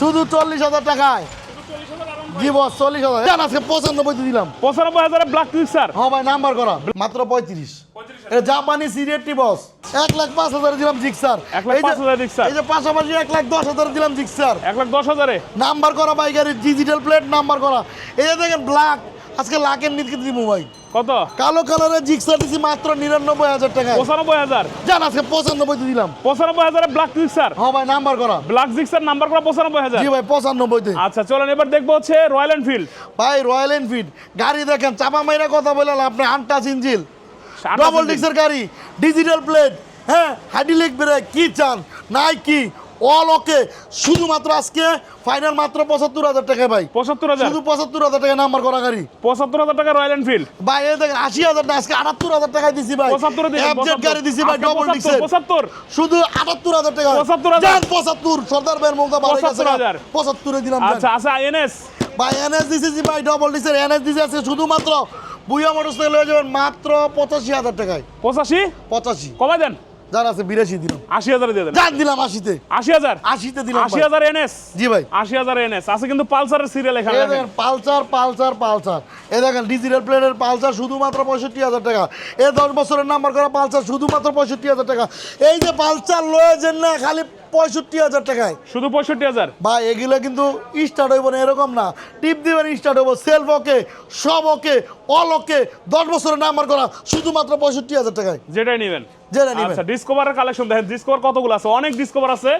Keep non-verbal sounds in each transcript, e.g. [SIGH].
শুধু চল্লিশ হাজার টাকায়। জি বস চল্লিশ হাজার? জান আজকে দিলাম। পঁচানব্বই হাজারে ব্ল্যাক হ্যাঁ ভাই নাম্বার করা। মাত্র পঁয়ত্রিশ। এটা জাপানি সিরিয়ারটি বস। এক লাখ পাঁচ হাজার দিলাম জিক্সার এক লাখ পাঁচ হাজার জিক্সার। এই যে পাশাপাশি এক লাখ দশ হাজার দিলাম জিক্সার এক লাখ দশ হাজারে? নাম্বার করা ডিজিটাল প্লেট নাম্বার করা। এই যে দেখেন ব্ল্যাক আজকে লাখের নিচে দিব ভাই। কত? কালো কালারের জিক্সার দিছি মাত্র নিরানব্বই হাজার টাকা পঁচানব্বই হাজার? জান আজকে পঁচানব্বই দিলাম। পঁচানব্বই হাজারে ব্ল্যাক সিক্সার হ্যাঁ ভাই নাম্বার করা। ব্ল্যাক সিক্সার নাম্বার করা পঁচানব্বই হাজার? জি ভাই পঁচানব্বইতে আচ্ছা চলেন এবার দেখব হচ্ছে রয়্যাল এনফিল্ড ভাই রয়্যাল এনফিল্ড গাড়ি দেখেন চাপা মাইরা কথা বললেন আপনি আনটাচ ইঞ্জিল। ডবল ডিক্সের গাড়ি ডিজিটাল প্লেট হ্যাঁ হাইড্রোলিক ব্রেক কি চান? নাই কি অল ওকে শুধুমাত্র আজকে ফাইনাল মাত্র পঁচাত্তর হাজার টাকা ভাই। পঁচাত্তর হাজার? শুধু পঁচাত্তর হাজার টাকা নাম্বার করা গাড়ি। পঁচাত্তর হাজার টাকা রয়্যাল এনফিল্ড ভাই এই দেখেন আশি হাজার না আজকে আটাত্তর হাজার টাকা দিছি ভাই। পঁচাত্তর FZ গাড়ি দিছি ভাই ডবল ডিক্সের পঁচাত্তর শুধু আটাত্তর হাজার টাকা। 75,000 যান পঁচাত্তর। সর্দার ভাইয়ের বাড়ি গেছে 75,000 পঁচাত্তরে দিলাম আচ্ছা আচ্ছা এনএস। ভাই এনএস দিছি ভাই ডবল ডিক্সের এনএস দিছি আছে শুধুমাত্র। বুয়া মোটরস থেকে লয়ে যাবেন মাত্র পঁচাশি হাজার টাকায়। পঁচাশি? পঁচাশি। কমাই দেন। যার আছে বিরাশি দিলাম। আশি হাজার দিয়ে দেন যান দিলাম আশিতে। আশি হাজার? আশিতে দিলাম আশি। হাজার এনএস? জি ভাই। আশি হাজার এনএস। আছে কিন্তু পালসারের সিরিয়াল এখানে দেখেন। Pulsar Pulsar Pulsar. এ দেখেন ডিজিটাল প্লেনের পালসার শুধুমাত্র পঁয়ষট্টি হাজার টাকা। এই দশ বছরের নাম্বার করা পালসার শুধুমাত্র পঁয়ষট্টি হাজার টাকা। এই যে পালসার লয়েছেন না খালি পঁয়ষট্টি হাজার টাকায়। শুধু পঁয়ষট্টি হাজার? ভাই এগুলো কিন্তু স্টার্ট হইব না এরকম না। টিপ দিবেন স্টার্ট হইব। সেলফ ওকে সব ওকে অল ওকে দশ বছরের নাম্বার করা শুধুমাত্র পঁয়ষট্টি হাজার টাকায়। যেটাই নেবেন। যেটা নিবেন। আচ্ছা ডিসকভারের কালেকশন দেখেন ডিসকভার কতগুলো আছে? অনেক ডিসকভার আছে।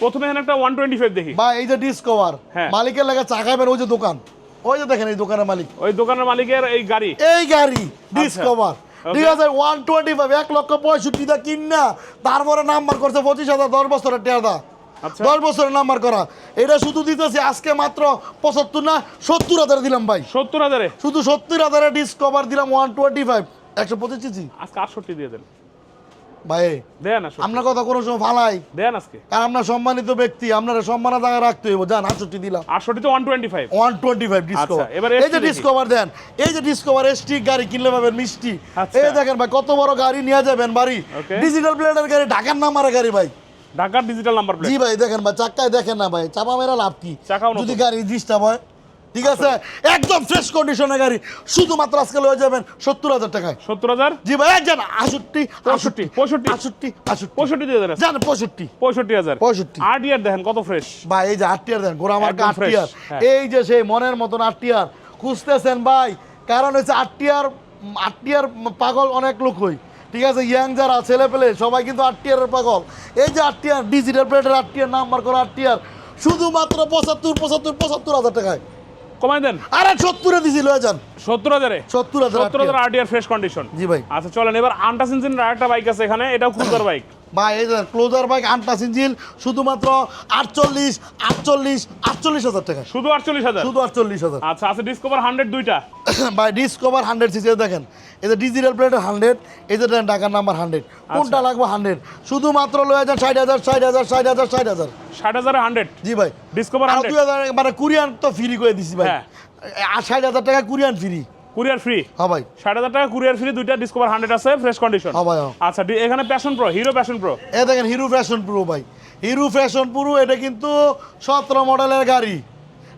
প্রথমে এখানে একটা ওয়ান টোয়েন্টি ফাইভ দেখি। ভাই এই যে ডিসকভার হ্যাঁ। মালিকের লাগে ওই যে দোকান। ওই যে দেখেন এই দোকানের মালিক। ওই দোকানের মালিকের এই গাড়ি। এই গাড়ি ডিসকভার ঠিক আছে ওয়ান টোয়েন্টি ফাইভ এক লক্ষ পঁয়ষট্টি দা না তারপরে নাম্বার করছে পঁচিশ হাজার দশ বছরের টেয়াদা আচ্ছা। দশ বছরের নাম্বার করা। এটা শুধু দিতেছি আজকে মাত্র পঁচাত্তর না সত্তর হাজারে দিলাম ভাই। সত্তর হাজারে? শুধু সত্তর হাজারে ডিসকভার দিলাম ওয়ান টোয়েন্টি ফাইভ একশো পঁচিশ আজকে আটষট্টি দিয়ে দেন। ভাই দেন আপনার কথা কোনো সময় ফালাই। দেন আজকে। কারণ আপনার সম্মানিত ব্যক্তি আপনার সম্মানের জায়গায় রাখতে হইব। যান আটষট্টি দিলাম। আটষট্টি তো one twenty five one twenty five Discover এবার এই যে ডিসকভার দেন এই যে ডিসকভার এসটি গাড়ি কিনলে পাবেন মিষ্টি। আচ্ছা। এই দেখেন ভাই কত বড় গাড়ি নিয়ে যাবেন বাড়ি। ডিজিটাল প্লেটের গাড়ি ঢাকার নাম্বারের গাড়ি ভাই। ঢাকার ডিজিটাল নাম্বার জি ভাই দেখেন ভাই চাক্কায় দেখেন না ভাই চাপা মেরা লাভ কি। যদি গাড়ি ডিস্টার্ব হয় ঠিক আছে একদম ফ্রেশ কন্ডিশনের গাড়ি শুধুমাত্র আজকে লয়ে যাবেন সত্তর হাজার টাকায় সত্তর হাজার জি ভাই এক যান আষট্টি পঁয়ষট্টি, পঁয়ষট্টি। আষট্টি আষট্টি পঁয়ষট্টি দিয়ে যান পঁয়ষট্টি পঁয়ষট্টি হাজার পঁয়ষট্টি। আর ডিয়ার দেখেন কত ফ্রেশ ভাই এই যে আটটিয়ার দেন গোড়া মার্কা একদম fresh, আটটিয়ার হ্যাঁ। এই যে সেই মনের মতন আটটিয়ার খুঁজতেছেন ভাই কারণ হচ্ছে আটটিয়ার আটটিয়ার পাগল অনেক লোক হই ঠিক আছে ইয়াং যারা ছেলে পেলে সবাই কিন্তু আটটিয়ারের পাগল এই যে আটটিয়ার ডিজিটাল প্লেটের আটটিয়ার নাম্বার করা আটটিয়ার শুধুমাত্র পঁচাত্তর পঁচাত্তর পঁচাত্তর হাজার টাকায় কমাই দেন। আরে সত্তরে দিছি লয়ে যান। সত্তর হাজারে? সত্তর হাজার সত্তর হাজার আরটিআর আর ফ্রেশ কন্ডিশন জি ভাই। আচ্ছা চলেন এবার আন্টাস ইঞ্জিনের আরেকটা বাইক আছে এখানে এটাও ক্রুজার বাইক ভাই এই যে ক্লোজার বাইক আনটাস ইঞ্জিল শুধুমাত্র আটচল্লিশ আটচল্লিশ আটচল্লিশ হাজার টাকা। শুধু আটচল্লিশ হাজার? শুধু আটচল্লিশ হাজার। আচ্ছা আছে ডিসকভার হান্ড্রেড দুইটা। [COUGHS] ভাই ডিসকভার হান্ড্রেড সিসি দেখেন এই যে ডিজিটাল প্লেটের হান্ড্রেড এই যে দেখেন টাকার নাম্বার হান্ড্রেড কোনটা লাগবে হান্ড্রেড শুধুমাত্র লয়ে যান ষাট হাজার ষাট হাজার ষাট হাজার ষাট হাজার। ষাট হাজার হান্ড্রেড জি ভাই। ডিসকভার দুই হাজার মানে কুরিয়ান তো ফ্রি করে দিছি ভাই। হ্যাঁ। ষাট হাজার টাকা কুরিয়ান ফ্রি কুরিয়ার ফ্রি। হ্যাঁ ভাই। ষাট হাজার টাকা কুরিয়ার ফ্রি দুইটা ডিসকভার হান্ড্রেড আছে ফ্রেশ কন্ডিশন হ্যাঁ ভাই, হ্যাঁ। আচ্ছা এখানে Passion Pro Hero Passion Pro এ দেখেন হিরো ফ্যাশন প্রো ভাই। হিরো ফ্যাশন প্রো এটা কিন্তু সতেরো মডেলের গাড়ি।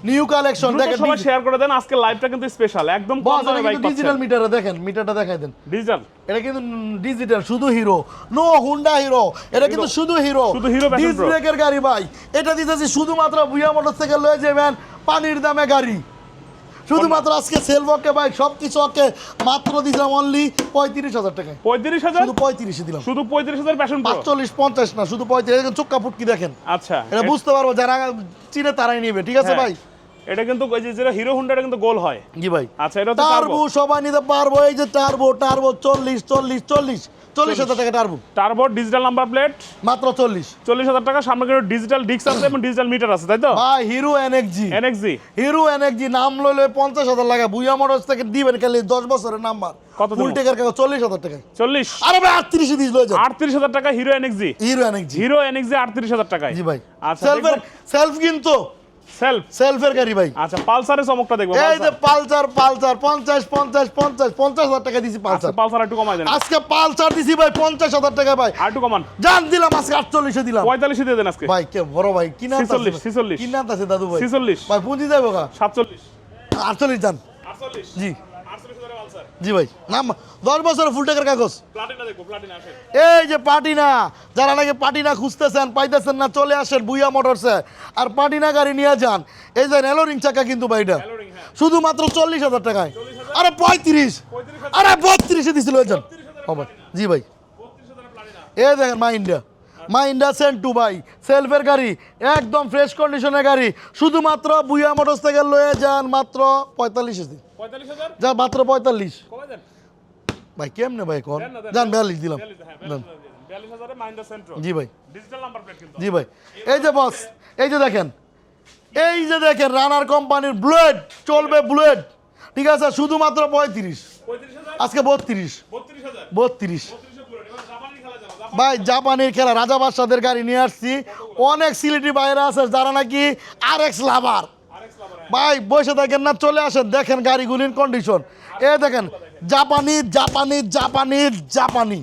নিউ কালেকশন দেখেন সবাই শেয়ার করে দেন আজকে লাইভটা কিন্তু স্পেশাল একদম কম দামে বাইক ডিজিটাল মিটারে দেখেন মিটারটা দেখাই দেন। ডিজিটাল এটা কিন্তু ডিজিটাল শুধু হিরো নো হুন্ডা হিরো এটা কিন্তু শুধু হিরো শুধু Hero Passion ব্রেকের গাড়ি ভাই। এটা দিতেছি শুধুমাত্র বুয়া মোটর থেকে লয়ে যাবেন পানির দামে গাড়ি। শুধুমাত্র আজকে সেলভকে ভাই সব কিছু ওকে মাত্র দিলাম অনলি পঁয়ত্রিশ হাজার টাকায়। পঁয়ত্রিশ হাজার? শুধু পঁয়ত্রিশে দিলাম। শুধু পঁয়ত্রিশ হাজার প্যাশন পাঁচচল্লিশ পঞ্চাশ না শুধু পঁয়ত্রিশ দেখেন চোক্কা ফুটকি দেখেন। আচ্ছা এটা বুঝতে পারব যারা চিনে তারাই নেবে ঠিক আছে হ্যাঁ। ভাই? এটা কিন্তু ওই যে যেটা হিরো হুন্ডাটা কিন্তু গোল হয়। জি ভাই। আচ্ছা এটা তো টার্বো। সবাই নিতে পারব এই যে টার্বো টার্বো চল্লিশ চল্লিশ চল্লিশ। চল্লিশ হাজার টাকা turbo turbo digital number plate মাত্র চল্লিশ। চল্লিশ হাজার টাকা সামনে কিন্তু ডিজিটাল ডিস্ক আছে এবং ডিজিটাল মিটার আছে তাই তো? ভাই হিরো এনএক্সজি এনএক্সি হিরো এনএক্সজি নাম লইলে পঞ্চাশ হাজার লাগে। বুয়া মোটরস থেকে দিবেন খালি দশ বছরের নাম্বার কত ফুল টেকার কাগজ চল্লিশ হাজার টাকা চল্লিশ। আরে ভাই আটত্রিশে দিস লয়ে যান আটত্রিশ হাজার টাকা Hero NXG Hero NXG Hero NXG আটত্রিশ হাজার টাকায়। জি ভাই। আচ্ছা সেলফের সেলফ কিন্তু? সেলফ সেলফের গাড়ি ভাই। আচ্ছা পালসারের চমকটা দেখব এই যে পালসার পালসার পঞ্চাশ পঞ্চাশ পঞ্চাশ পঞ্চাশ হাজার টাকা দিছি পালসার। পালসার একটু কমাই দেন। আজকে পালসার দিছি ভাই পঞ্চাশ হাজার টাকা ভাই। আর একটু কমান। জান দিলাম আজকে আটচল্লিশে দিলাম। পঁয়তাল্লিশে দিয়ে দেন আজকে। ভাই কে বড় ভাই কি নাম 46, 46 কি নাম আছে দাদু ভাই? 46 ভাই পুঁজি যাব কা সাতচল্লিশ। আটচল্লিশ যান আটচল্লিশ। জি। জি ভাই নাম দশ বছর ফুল টাকার কাগজ। এই যে পাটিনা যারা নাকি পাটিনা খুঁজতেছেন পাইতেছেন না চলে আসেন বুইয়া মোটরসে। আর পাটিনা গাড়ি নিয়ে যান এই যে এলোরিং চাকা কিন্তু ভাইটা হ্যাঁ। শুধুমাত্র চল্লিশ হাজার টাকায়। আরে পঁয়ত্রিশ। আরে বত্রিশে দিছিল জি ভাই। এই দেখেন মা ইন্ডিয়া মা ইন্ডিয়া সেন্টু ভাই সেলফের গাড়ি একদম ফ্রেশ কন্ডিশনের গাড়ি। শুধুমাত্র বুইয়া মোটরস থেকে লয়ে যান মাত্র পঁয়তাল্লিশ হাজার। যা মাত্র পঁয়তাল্লিশ। দেন। ভাই কেমনে ভাই দেন দেন। যান বিয়াল্লিশ দিলাম। হ্যাঁ, দেন। দেন। মাইন্ডা জি ভাই। জি ভাই। এই যে বস এই যে দেখেন। এই যে দেখেন রানার কোম্পানির ব্লেড চলবে ব্লেড ঠিক আছে শুধুমাত্র পঁয়ত্রিশ। আজকে বত্রিশ। বত্রিশ হাজার বত্রিশ বত্রিশে পুরো এবার জাপানি খেলা যাব জাপান ভাই জাপানের খেলা রাজা বাদশাদের গাড়ি নিয়ে আসছি। অনেক সিলেটি বাইরে আছে যারা নাকি আর এক্স লাভার ভাই বসে থাকেন না চলে আসেন দেখেন গাড়িগুলির কন্ডিশন এ দেখেন জাপানি জাপানি জাপানি জাপানি।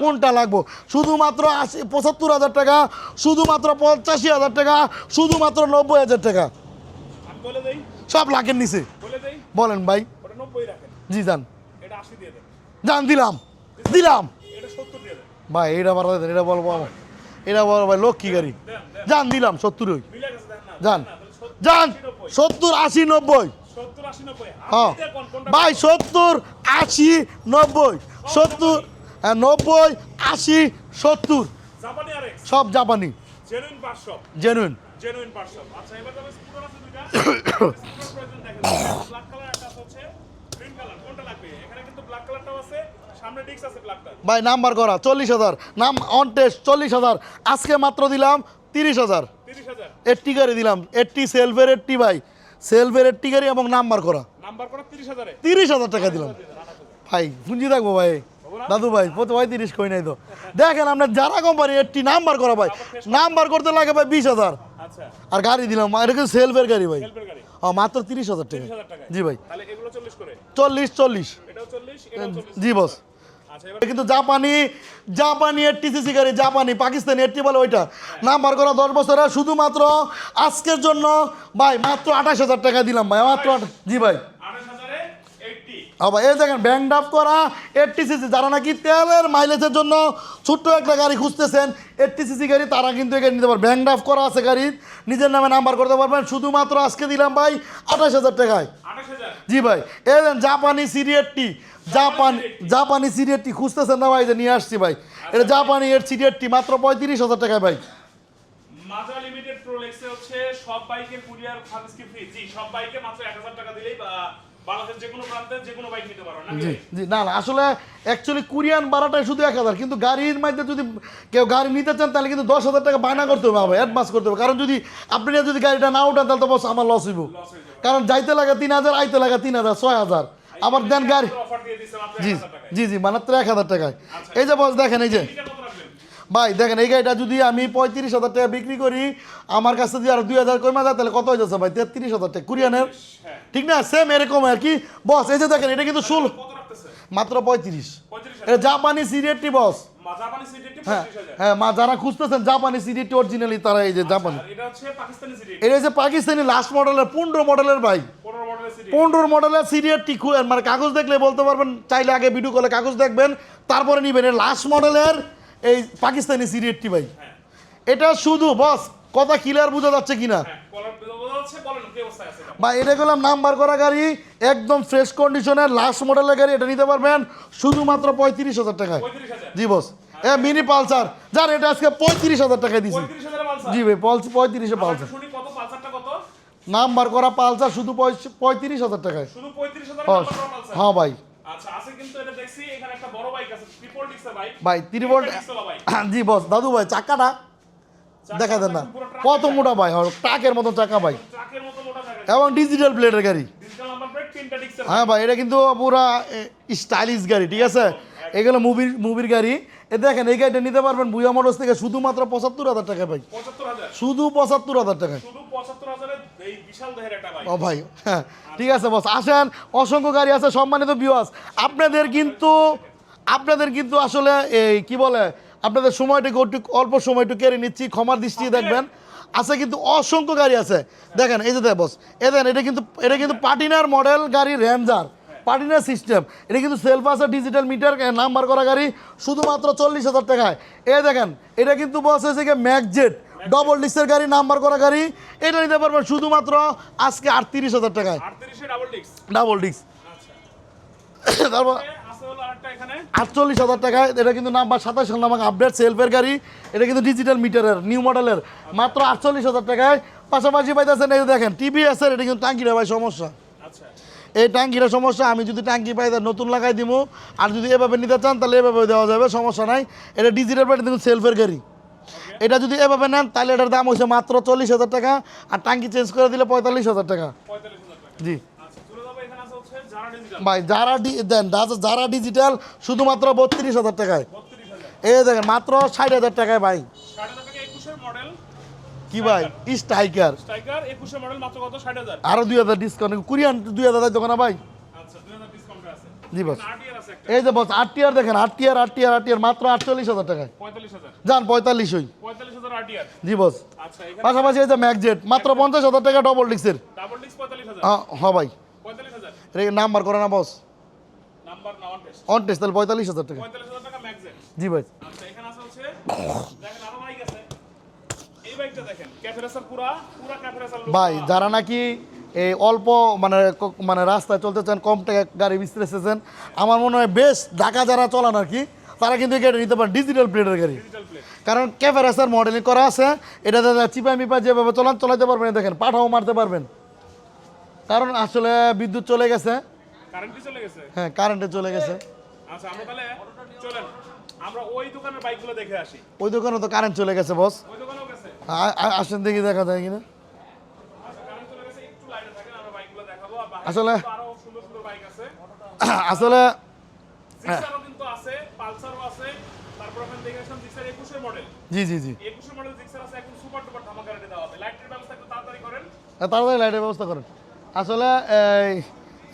কোনটা লাগবো? শুধুমাত্র আশি পঁচাত্তর হাজার টাকা শুধুমাত্র পঁচাশি হাজার টাকা শুধুমাত্র নব্বই হাজার টাকা। সব লাখের নিচে। বলেন ভাই। জি যান। যান দিলাম। দিলাম এটা সত্তর দিয়ে দেন ভাই এটা বাড়া দেন এটা বলব আমার। এটা বলো ভাই লক্ষ্মী গাড়ি। যান দিলাম দেন না যান। সত্তর, যান। সত্তর আশি নব্বই। সত্তর হ্যাঁ। ভাই সত্তর আশি নব্বই। সত্তর হ্যাঁ, নব্বই আশি সত্তর। সব জাপানি। জেনুইন জেনুইন ভাই নাম্বার করা চল্লিশ হাজার। নাম অন টেস্ট চল্লিশ হাজার। আজকে মাত্র দিলাম তিরিশ হাজার। এইটটি গাড়ি দিলাম। এইটটি সেলফের এইটটি ভাই। সেলফের এইটটি গাড়ি এবং নাম্বার করা। করা তিরিশ হাজার। টাকা দিলাম। ভাই পুঁজি থাকব ভাই। দাদু ভাই প্রতি ভাই তিরিশ কই নাই তো। দেখেন আপনার যারা কোম্পানি এইটটি নাম্বার করা ভাই। নাম্বার করতে লাগে ভাই বিশ হাজার। আচ্ছা। আর গাড়ি দিলাম এটা কিন্তু সেলফের গাড়ি ভাই? হ্যাঁ মাত্র তিরিশ হাজার টাকা। জি ভাই। চল্লিশ চল্লিশ জি বস। কিন্তু জাপানি জাপানি সিসি গাড়ি জাপানি পাকিস্তানি এইটটি বলে ওইটা। নাম্বার করা দশ বছরের শুধুমাত্র আজকের জন্য ভাই মাত্র আঠাশ হাজার টাকা দিলাম ভাই মাত্র জি ভাই। আবার এই দেখেন ব্যাংক ডাপ করা এইটটি সিসি যারা নাকি তেলের মাইলেজের জন্য ছোট্ট একটা গাড়ি খুঁজতেছেন এইটটি সিসি গাড়ি তারা কিন্তু এখানে নিতে পারবে। ব্যাংক ডাপ করা আছে গাড়ি নিজের নামে নাম্বার করতে পারবেন শুধুমাত্র আজকে দিলাম ভাই আঠাশ হাজার টাকায়। জি ভাই এই দেন জাপানি সিরিয়ারটি জাপানি জাপানি সিরিয়ারটি খুঁজতেছেন না ভাই যে নিয়ে আসছি ভাই। এটা জাপানি এর সিরিয়ারটি মাত্র পঁয়ত্রিশ হাজার টাকায় ভাই। মাজা লিমিটেড প্রোলেক্সে হচ্ছে সব বাইকের কুরিয়ার সার্ভিস কি ফ্রি। জি সব বাইকে মাত্র এক হাজার টাকা দিলেই বাংলাদেশের যে কোনো প্রান্তে যে কোনো বাইক নিতে পারো না জি জি না না আসলে অ্যাকচুয়ালি কুরিয়ান ভাড়াটাই শুধু এক হাজার কিন্তু গাড়ির মধ্যে যদি কেউ গাড়ি নিতে চান তাহলে কিন্তু দশ হাজার টাকা বায়না করতে হবে অ্যাডভান্স করতে হবে। কারণ যদি আপনি যদি গাড়িটা না উঠান তাহলে তো বস আমার লস হইব। কারণ যাইতে লাগে তিন হাজার আইতে লাগে তিন হাজার ছয় হাজার। আবার দেন গাড়ি। জি জি জি মাত্র এক হাজার টাকায়। এই যে বস দেখেন এই যে। ভাই দেখেন এই গাড়িটা যদি আমি পঁয়ত্রিশ হাজার টাকা বিক্রি করি আমার কাছে যদি আর দুই হাজার কমে যায় তাহলে কত হয়ে যাচ্ছে ভাই? তেত্রিশ হাজার টাকা কুরিয়ানের। হ্যাঁ। ঠিক না? সেম এরকম আর কি? বস এই যে দেখেন এটা কিন্তু ষোলো। মাত্র পঁয়ত্রিশ। এটা জাপানি সিরিয়েটটি বস হ্যাঁ হ্যাঁ মা যারা খুঁজতেছেন জাপানি অরিজিনালি তারা এই যে জাপানি। এটা হচ্ছে পাকিস্তানি লাস্ট মডেলের পনেরো মডেলের ভাই। পনেরো মডেলের পনেরো মডেলের মানে কাগজ দেখলে বলতে পারবেন চাইলে আগে ভিডিও কলে কাগজ দেখবেন তারপরে নিবেন। লাস্ট মডেলের এই পাকিস্তানি সিরিয়ারটি ভাই। হ্যাঁ। এটা শুধু বস কথা ক্লিয়ার বোঝা যাচ্ছে কিনা? বা এটা? করলাম নাম্বার করা গাড়ি একদম ফ্রেশ কন্ডিশনের লাস্ট মডেলের গাড়ি এটা নিতে পারবেন শুধুমাত্র পঁয়ত্রিশ হাজার টাকায়। জি বস এ মিনি পালসার যার এটা আজকে পঁয়ত্রিশ হাজার টাকায় দিছি। জি ভাই পলস- পঁয়ত্রিশে পালসার কত? নাম্বার করা পালসার শুধু পঁয়ত্রিশ হাজার টাকায়। হ্যাঁ, ভাই। আচ্ছা ভাই ত্রিপল [COUGHS] জি বস দাদু ভাই চাকাটা দেখা দেন না। কত মোটা ভাই ট্রাকের মতো চাকা ভাই। এবং ডিজিটাল প্লেটের গাড়ি। হ্যাঁ ভাই, এটা কিন্তু পুরা স্টাইলিশ গাড়ি, ঠিক আছে? এগুলো মুভির মুভির গাড়ি। এ দেখেন, এই গাড়িটা নিতে পারবেন বুয়া মোটরস থেকে শুধুমাত্র পঁচাত্তর হাজার টাকা ভাই। শুধু পঁচাত্তর হাজার বাইক ও ভাই হ্যাঁ ঠিক আছে বস আসেন, অসংখ্য গাড়ি আছে, সম্মানিত বিওয়াস আপনাদের কিন্তু আপনাদের কিন্তু আসলে এই, কি বলে আপনাদের সময়টুকু একটু অল্প সময় একটু কেড়ে নিচ্ছি ক্ষমার দৃষ্টি দেখবেন। আছে কিন্তু অসংখ্য গাড়ি আছে। দেখেন এই যে বস এ দেখেন এটা কিন্তু এটা কিন্তু পাটিনার মডেল গাড়ি র্যামজার পাটিনার সিস্টেম এটা কিন্তু সেলফ আছে ডিজিটাল মিটার নাম্বার করা গাড়ি শুধুমাত্র চল্লিশ হাজার টাকায়। এ দেখেন এটা কিন্তু বস হয়েছে গিয়ে ম্যাকজেট ডবল ডিস্কের গাড়ি নাম্বার করা গাড়ি। এটা নিতে পারবেন শুধুমাত্র আজকে আটত্রিশ হাজার টাকায়। ডাবল ডিস্ক ডাবল ডিস্ক তারপর আটচল্লিশ হাজার টাকায় এটা কিন্তু নাম্বার সাতাশ সাল নামাক আপডেট সেলফের গাড়ি। এটা কিন্তু ডিজিটাল মিটারের নিউ মডেলের মাত্র আটচল্লিশ হাজার টাকায়। পাশাপাশি পাইতেছেন এই দেখেন টিভি আছে এটা কিন্তু টাঙ্কিটা ভাই সমস্যা। আচ্ছা। এই ট্যাঙ্কিটা সমস্যা আমি যদি ট্যাঙ্কি পাই তাহলে নতুন লাগাই দিব আর যদি এভাবে নিতে চান তাহলে এভাবে দেওয়া যাবে সমস্যা নাই। এটা ডিজিটাল প্লেট কিন্তু সেলফের গাড়ি। এটা যদি এভাবে নেন তাহলে এটার দাম হচ্ছে মাত্র চল্লিশ হাজার টাকা। আর ট্যাঙ্কি চেঞ্জ করে দিলে পঁয়তাল্লিশ হাজার টাকা। জি আচ্ছা চলে যাব এখানে আছে হচ্ছে যারা ডিজিটাল ভাই যারা ডি দেন যারা ডিজিটাল শুধুমাত্র বত্রিশ হাজার টাকায়। এই দেখেন মাত্র ষাট হাজার টাকায় ভাই। কি ভাই? স্ট্রাইকার আরও দুই হাজার ডিসকাউন্ট কুরিয়ান দুই হাজার দোকানে ভাই? আচ্ছা জি বস। এই যে বস আট টিয়ার দেখেন আট টিয়ার আট টিয়ার আট টিয়ার মাত্র আটচল্লিশ হাজার টাকায়। যান পঁয়তাল্লিশ জি বস। আচ্ছা পাশাপাশি এই যে ম্যাকজেট মাত্র পঞ্চাশ হাজার টাকা ডবল ডিক্সের ডাবল ডিস্ক পঁয়তাল্লিশ হাজার। হ্যাঁ ভাই। নাম্বার করে না বস অন টেস্ট তাহলে পঁয়তাল্লিশ হাজার টাকা। জি ভাই। আচ্ছা পুরা পুরা ভাই যারা নাকি এই অল্প মানে মানে রাস্তায় চলতে চান কম টাকা গাড়ি বিস্তারেছেন আমার মনে হয় বেশ ঢাকা যারা চলান আর কি তারা কিন্তু গাড়ি নিতে পারেন ডিজিটাল প্লেটের গাড়ি। কারণ ক্যাফেরাসের মডেলিং করা আছে এটা চিপা মিপা যেভাবে চলান চলাতে পারবেন দেখেন পাঠাও মারতে পারবেন। কারণ আসলে বিদ্যুৎ চলে গেছে। হ্যাঁ কারেন্টে চলে গেছে। আচ্ছা আমরা তাহলে চলেন আমরা ওই দোকানের বাইকগুলো দেখে আসি। ওই দোকানে তো কারেন্ট চলে গেছে বস ওই দোকানেও গেছে? আ- আ- আসেন দেখি দেখা যায় কিনা। আচ্ছা আসলে- [COUGHS] আসলে মডেল জি জি জি। তাড়াতাড়ি লাইটের ব্যবস্থা করেন। আসলে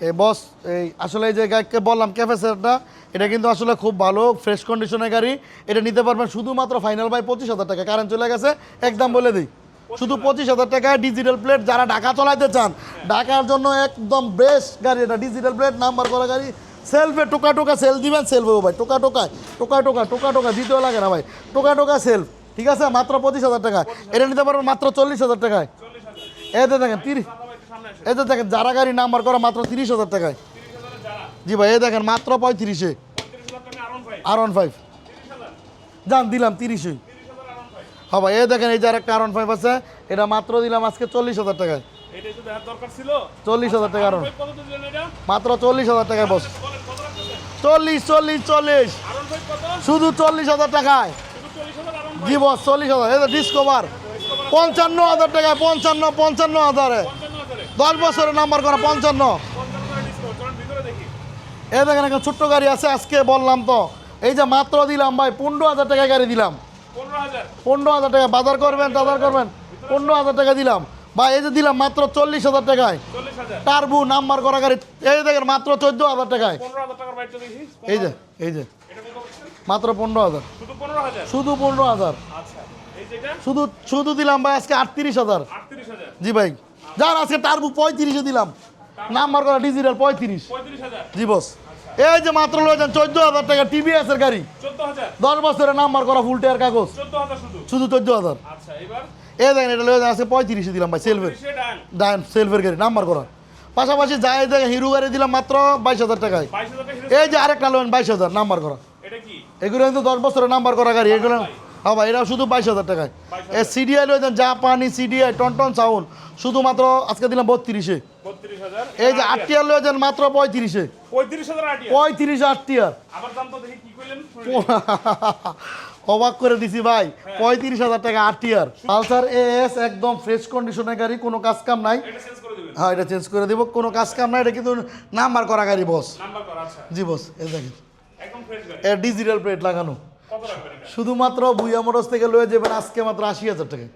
এই বস এই, আসলে এই যে গাড়িকে বললাম ক্যাফেসেরটা এটা কিন্তু আসলে খুব ভালো ফ্রেশ কন্ডিশনের গাড়ি। এটা নিতে পারবেন শুধুমাত্র ফাইনাল বাই পঁচিশ হাজার টাকা। কারেন্ট চলে গেছে, একদম বলে দিই। শুধু পঁচিশ হাজার টাকায় ডিজিটাল প্লেট যারা ঢাকা চলাইতে চান। ঢাকার জন্য একদম বেস্ট গাড়ি এটা ডিজিটাল প্লেট নাম্বার করা গাড়ি। সেলফে টোকা টোকা সেল দিবেন সেলফে ভাই, টোকা টোকায় টোকা টোকা টোকা টোকা দিতেও লাগে না ভাই। টোকা টোকা সেলফ ঠিক আছে? মাত্র পঁচিশ হাজার টাকা। এটা নিতে পারবেন মাত্র চল্লিশ হাজার টাকায়। এতে দেখেন, তিরিশ এই যে দেখেন, যারা গাড়ি নাম্বার করা মাত্র তিরিশ হাজার টাকায়। জি ভাই, এই দেখেন, মাত্র পঁয়ত্রিশে। আর ওয়ান ফাইভ যান, দিলাম তিরিশে। হ্যাঁ এই দেখেন, এই যে আরেকটা আর ফাইভ আছে, এটা মাত্র দিলাম আজকে চল্লিশ হাজার টাকায়। চল্লিশ হাজার টাকা আর মাত্র চল্লিশ হাজার টাকায় বস। চল্লিশ চল্লিশ চল্লিশ। শুধু চল্লিশ হাজার টাকায়। জি বস, চল্লিশ হাজার। এই ডিসকভার পঞ্চান্ন হাজার টাকায়, পঞ্চান্ন পঞ্চান্ন হাজারে। দশ বছরের নাম্বার করা পঞ্চান্ন। এই দেখেন একটা ছোট্ট গাড়ি আছে আজকে বললাম তো। এই যে মাত্র দিলাম ভাই পনেরো হাজার টাকায় গাড়ি দিলাম। পনেরো হাজার টাকা বাজার করবেন টাজার করবেন পনেরো হাজার টাকা দিলাম। বা এই যে দিলাম মাত্র চল্লিশ হাজার টাকায়। টার্বু নাম্বার করা গাড়ি এই দেখেন মাত্র চোদ্দ হাজার টাকায়। এই যে এই যে মাত্র পনেরো হাজার। শুধু পনেরো হাজার। শুধু শুধু দিলাম ভাই আজকে আটত্রিশ হাজার। জি ভাই। যান আজকে টার্বু পঁয়ত্রিশে দিলাম। নাম্বার করা ডিজিটাল পঁয়ত্রিশ। জি বস এই যে মাত্র লয়ে যান চোদ্দ হাজার টাকা টিভিএস এর গাড়ি। দশ বছরের নাম্বার করা ফুল টায়ার কাগজ। শুধু। চোদ্দ হাজার। আচ্ছা এই দেখেন এটা লয়ে যান আজকে পঁয়ত্রিশে দিলাম ভাই তিরিশে ডান। সেলফের গাড়ি নাম্বার করা। পাশাপাশি যাই দেখে হিরো গাড়ি দিলাম মাত্র বাইশ হাজার টাকায়। এই যে আরেকটা লোন বাইশ হাজার নাম্বার করা। এগুলো কিন্তু দশ বছরের নাম্বার করা গাড়ি এগুলো হ্যাঁ ভাই এটা শুধু বাইশ হাজার টাকায়। এ সিডিআই লয়ে জাপানি সিডিআই টনটন সাউন্ড শুধুমাত্র আজকে দিলাম বত্রিশে। এই যে আটটিয়ার লয়ে যান মাত্র পঁয়ত্রিশে। পঁয়ত্রিশ আটটিয়ার [LAUGHS] অবাক করে দিছি ভাই পঁয়ত্রিশ হাজার টাকা আটটিয়ার পালসার এস একদম ফ্রেশ কন্ডিশনের গাড়ি কোনো কাজ কাম নাই। হ্যাঁ এটা চেঞ্জ করে দিব কোনো কাজ কাম নাই এটা কিন্তু নাম্বার করা গাড়ি বস আচ্ছা। জি বস এ দেখেন। ডিজিটাল প্লেট লাগানো। শুধুমাত্র বুইয়া মোটরস থেকে লয়ে যাবেন আজকে মাত্র আশি হাজার টাকা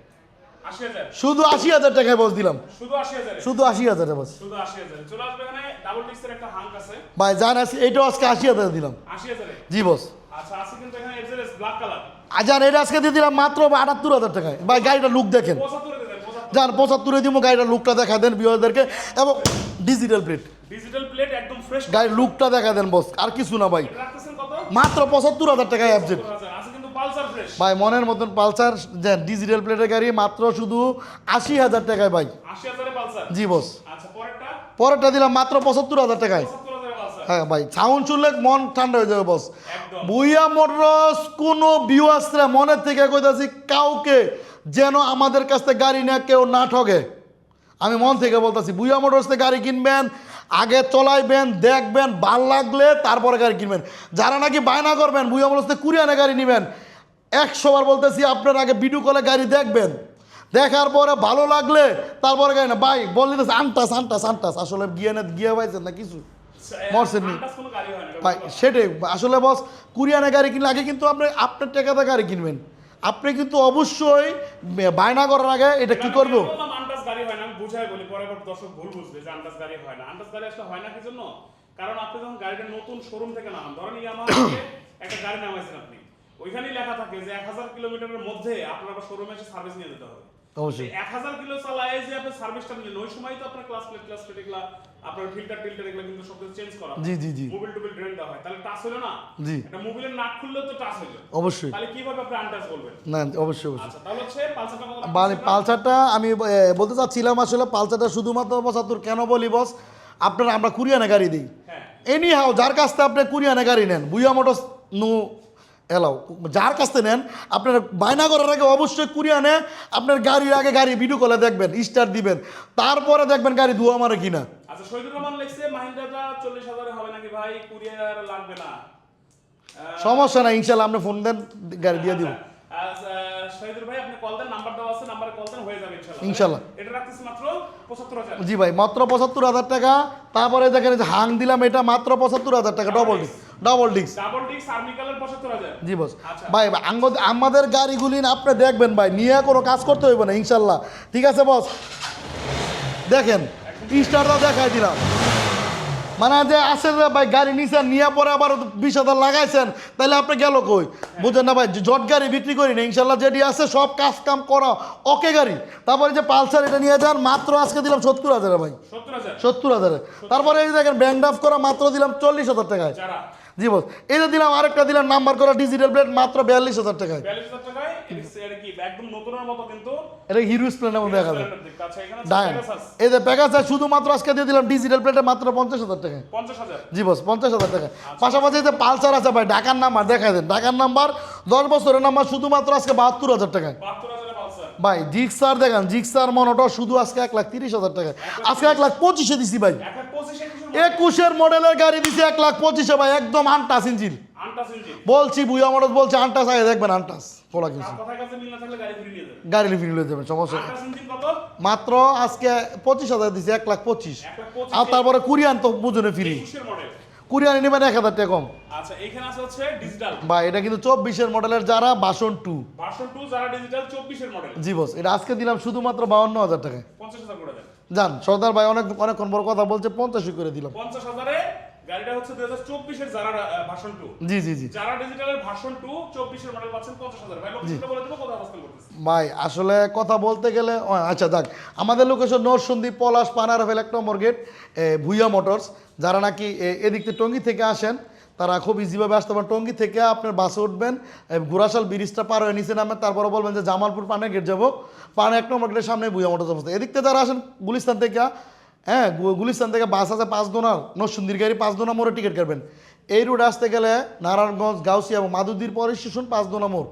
শুধু আশি হাজার টাকায় বস দিলাম। শুধু আশি হাজারে? বস। আছে। ভাই জান আজকে এইটাও আজকে আশি হাজার দিলাম। জি বস। আচ্ছা আছে কিন্তু এখানে এক্সেলেস ব্ল্যাক কালার আর জান এটা আজকে দিয়ে দিলাম মাত্র আটাত্তর হাজার টাকায়। ভাই গাড়িটা লুক দেখেন। যান পঁচাত্তরে দিব গাড়িটার লুকটা দেখা দেন বিওদেরকে এবং ডিজিটাল প্লেট ডিজিটাল প্লেট একদম ফ্রেশ গাড়ির লুকটা দেখা দেন বস। আর কিছু না ভাই। মাত্র পঁচাত্তর হাজার টাকায় অ্যাবজেক্ট ভাই মনের মতন পালসার ডিজিটাল প্লেটের গাড়ি মাত্র শুধু আশি হাজার টাকায় ভাই। জি বস। আচ্ছা পরেরটা? দিলাম মাত্র পঁচাত্তর হাজার টাকায়। হ্যাঁ ভাই সাউন্ড শুনলে মন ঠান্ডা হয়ে যাবে বস। বুইয়া মোটরস কোনো ভিউয়ার্সরা মনের থেকে কইতাছি কাউকে যেন আমাদের কাছ থেকে গাড়ি না কেউ না ঠকে আমি মন থেকে বলতাছি বুইয়া মোটরস থেকে গাড়ি কিনবেন আগে চলাইবেন দেখবেন ভালো লাগলে তারপরে গাড়ি কিনবেন। যারা নাকি বায়না করবেন বুইয়া মোটরস থেকে কুড়িয়ানে গাড়ি নেবেন একশো বার বলতেছি আপনার আগে ভিডিও কলে গাড়ি দেখবেন। দেখার পরে ভালো লাগলে তারপরে গাড়ি না ভাই বললি আনটাস আনটাস আনটাস আসলে গিয়ে না গিয়ে পাইছেন না কিছু? মরছেন না ভাই সেটাই আসলে বস কুরিয়ানে গাড়ি কিনলে আগে কিন্তু আপনি আপনার টাকাতে গাড়ি কিনবেন। আপনি কিন্তু অবশ্যই বায়না করার আগে এটা কি করব? আন্দাজ গাড়ি হয় না আমি বুঝাই বলি পরে আবার দর্শক ভুল বুঝবে যে আন্দাজ গাড়ি হয় না। আন্দাজ গাড়ি আসলে হয় না কি জন্য? কারণ আপনি যখন গাড়িটা নতুন শোরুম থেকে নামান ধরেন ইয়ামাহা একটা গাড়ি নামাইছেন আপনি। ওইখানেই লেখা থাকে যে এক হাজার কিলোমিটারের মধ্যে আপনার আবার শোরুমে এসে সার্ভিস নিয়ে যেতে হবে। অবশ্যই। এক হাজার কিলো চালায় যে আপনি সার্ভিসটা নিলেন ওই সময় তো আপনার ক্লাস প্লেট ক্লাস প্লেট এগুলা আপনার ফিল্টার টিল্টার এগুলো কিন্তু সব কিছু চেঞ্জ করা হয়। জি জি জি। মোবিল টুবিল ড্রেন দেওয়া হয়। তাহলে টাচ হলো না? জি। একটা মোবিলের নাট খুললেও তো টাচ হইল। অবশ্যই। তাহলে কীভাবে আপনি আন্দাজ বলবেন না অবশ্যই অবশ্যই। আচ্ছা তাহলে হচ্ছে পালসারটা মানে? পালসারটা আমি বলতে চাচ্ছিলাম আসলে পালসারটা শুধুমাত্র পঁচাত্তর কেন বলি বস আপনারা আমরা কুরিয়ানে গাড়ি দিই। হ্যাঁ। এনি হাও যার কাছ থেকে আপনি কুরিয়ানে গাড়ি নেন বুইয়া মোটরস নো এলাও যার কাছ থেকে নেন আপনার বায়না করার আগে অবশ্যই কুরিয়ানে আপনার গাড়ির আগে গাড়ি ভিডিও কলে দেখবেন স্টার দিবেন তারপরে দেখবেন গাড়ি ধোয়া মারে কিনা। আচ্ছা শহীদুর রহমান লিখছে মাহিন্দ্রাটা চল্লিশ হাজারে হবে নাকি ভাই? কুরিয়ার লাগবে না। সমস্যা নাই ইনশাল্লাহ আপনি ফোন দেন গাড়ি দিয়ে দিব। আচ্ছা, আচ্ছা, মাত্র পঁচাত্তর হাজার। জি ভাই মাত্র পঁচাত্তর হাজার টাকা তারপরে দেখেন যে হাং দিলাম এটা মাত্র পঁচাত্তর হাজার টাকা ডবল ডবল ডিস্ক ডাবল ডিক্স আর্মি কালার পঁচাত্তর হাজার জি বস। আচ্ছা। ভাই আমাদের গাড়িগুলি না আপনি দেখবেন ভাই নিয়ে কোনো কাজ করতে হইব না ইনশাল্লাহ। ঠিক আছে বস? দেখেন স্টারটা দেখাই দিলাম। মানে যে আসেন রে ভাই গাড়ি নিছেন নিয়ে পরে আবার বিশ হাজার লাগাইছেন তাহলে আপনি গেল কই? বুঝেন না ভাই জট গাড়ি বিক্রি করি না ইনশাল্লাহ যেটি আছে সব কাজ কাম করা ওকে গাড়ি। তারপরে যে পালসার এটা নিয়ে যান মাত্র আজকে দিলাম সত্তর হাজারে ভাই। সত্তর হাজার। সত্তর হাজারে। তারপরে এই দেখেন ব্যাংক ড্রাফ করা মাত্র দিলাম চল্লিশ হাজার টাকায়। জি বস। যে দিলাম আরেকটা দিলাম নাম্বার করা ডিজিটাল প্লেট মাত্র বিয়াল্লিশ হাজার টাকায়। এটা- এটা কি একদম নতুনের মতো কিন্তু এটা হিরো স্প্লেন্ডার মধ্যে দেখা যায়? এখানে ডায়ন এই যে প্যাকেজ আছে শুধুমাত্র আজকে দিয়ে দিলাম ডিজিটাল প্লেটে মাত্র পঞ্চাশ হাজার টাকায়। জি বস পঞ্চাশ হাজার টাকা পাশাপাশি এই যে পালসার আছে ভাই ঢাকার নাম্বার দেখাই দেন। ঢাকার নাম্বার দশ বছরের নাম্বার শুধুমাত্র আজকে বাহাত্তর হাজার টাকায়। ভাই জিক্সার দেখেন জিক্সার মনোটো শুধু আজকে এক লাখ তিরিশ হাজার টাকা আজকে এক লাখ পঁচিশে দিছি ভাই। একুশের মডেলের গাড়ি দিছি এক লাখ পঁচিশে ভাই একদম আনটাস ইঞ্জিন। বলছি বুয়া মডেল বলছে আনটাস আগে দেখবেন আনটাস। বলা কিছু গাড়ি ফিরিয়ে নিয়ে যাবেন সমস্যা মাত্র আজকে পঁচিশ হাজার দিছে এক লাখ পঁচিশ। আর তারপরে কুরিয়ান তো বুঝনে ফ্রি। কুরিয়ান নেবেন এক হাজার টাকা কম। আচ্ছা এখানে আছে হচ্ছে ডিজিটাল। বা এটা কিন্তু চব্বিশের মডেলের যারা বাসন টু। ভার্সন টু যারা ডিজিটাল চব্বিশের মডেল। জি বস এটা আজকে দিলাম শুধুমাত্র বাউন্ন হাজার টাকায়। পঞ্চাশ হাজার করে যান সর্দার ভাই অনেক অনেকক্ষণ বড় কথা বলছে পঞ্চাশই করে দিলাম। পঞ্চাশ হাজারে গাড়িটা হচ্ছে দুই হাজার চব্বিশের যারা টু জি জি জি। যারা ডিজিটালের ভার্সন টু চব্বিশের মডেল পাচ্ছেন পঞ্চাশ হাজার। ভাই লোকেশনটা বলে দেবো কোথায় অবস্থান করতেছে? ভাই আসলে কথা বলতে গেলে আচ্ছা আমাদের লোকেশন পলাশ পানারফেল এক নম্বর গেট এ, ভুইয়া মোটরস। যারা নাকি এদিক থেকে টঙ্গি থেকে আসেন তারা খুব ইজিভাবে আসতে পারেন টঙ্গি থেকে আপনার বাসে উঠবেন এ, ঘোড়াশাল ব্রিজটা পার হয়ে নিচে নামেন তারপরে বলবেন যে জামালপুর পানে গেট যাব। পানে এক নম্বর গেটের সামনে ভুইয়া মোটরস অবস্থা। এদিক থেকে যারা আসেন গুলিস্তান থেকে। হ্যাঁ গুলিস্তান থেকে বাস আছে পাঁচ দোনার নরসুন্দির গাড়ি পাঁচ দোনা মোড়ে টিকিট কাটবেন। এই রুট আসতে গেলে নারায়ণগঞ্জ গাউসিয়া এবং মাদুদির পরে স্টেশন পাঁচ দোনা মোড়।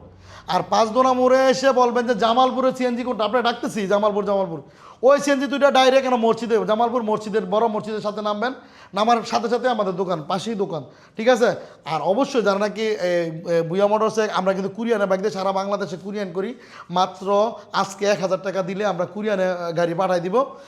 আর পাঁচ দোনা মোড়ে এসে বলবেন যে জামালপুরে সিএনজি কোনটা? আপনি ডাকতেছি জামালপুর জামালপুর। ওই সিএনজি দুইটা ডাইরেক্ট কেন মসজিদে? জামালপুর মসজিদের, বড় মসজিদের সাথে নামবেন, নামার সাথে সাথে আমাদের দোকান, পাশেই দোকান, ঠিক আছে? আর অবশ্যই যারা নাকি বুয়া মোটরসে, আমরা কিন্তু কুরিয়ানে বাইক দিয়ে সারা বাংলাদেশে কুরিয়ান করি, মাত্র আজকে এক হাজার টাকা দিলে আমরা কুরিয়ানে গাড়ি পাঠাই দিব।